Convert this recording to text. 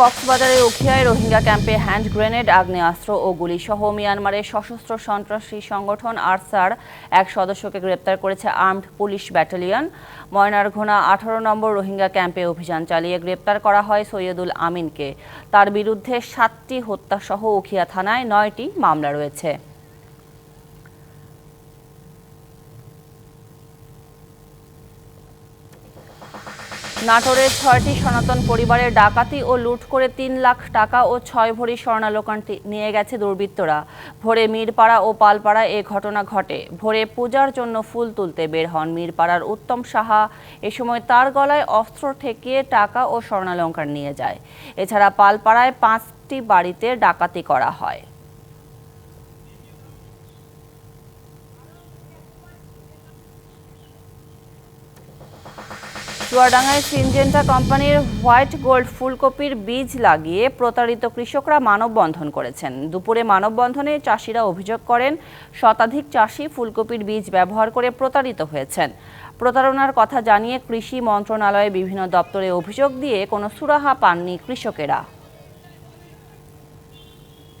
কক্সবাজারের উখিয়ায় রোহিঙ্গা ক্যাম্পে hand grenade, আগ্নেয়াস্ত্র ও গুলিসহ মিয়ানমারের সশস্ত্র সন্ত্রাসী সংগঠন আরসার এক সদস্যকে গ্রেপ্তার করেছে আর্মড পুলিশ ব্যাটালিয়ন। ময়নারঘোনা আঠারো নম্বর রোহিঙ্গা ক্যাম্পে অভিযান চালিয়ে গ্রেপ্তার করা হয় সৈয়দুল আমিনকে। তার বিরুদ্ধে সাতটি হত্যাসহ উখিয়া থানায় নয়টি মামলা রয়েছে। নাটোরের ছয়টি সনাতন পরিবারের ডাকাতি ও লুট করে তিন লাখ টাকা ও ছয় ভরি স্বর্ণালোকানটি নিয়ে গেছে দুর্বৃত্তরা। ভোরে মিরপাড়া ও পালপাড়া এ ঘটনা ঘটে। ভোরে পূজার জন্য ফুল তুলতে বের হন মিরপাড়ার উত্তম সাহা। এ সময় তার গলায় অস্ত্র ঠেকিয়ে টাকা ও স্বর্ণালঙ্কার নিয়ে যায়। এছাড়া পালপাড়ায় পাঁচটি বাড়িতে ডাকাতি করা হয়। চুয়াডাঙ্গায় সিনজেন্টা কোম্পানির হোয়াইট গোল্ড ফুলকপির বীজ লাগিয়ে প্রতারিত কৃষকরা মানববন্ধন করেছেন। দুপুরে মানববন্ধনে চাষিরা অভিযোগ করেন, শতাধিক চাষি ফুলকপির বীজ ব্যবহার করে প্রতারিত হয়েছেন। প্রতারণার কথা জানিয়ে কৃষি মন্ত্রণালয়ে বিভিন্ন দপ্তরে অভিযোগ দিয়ে কোনো সুরাহা পাননি কৃষকেরা।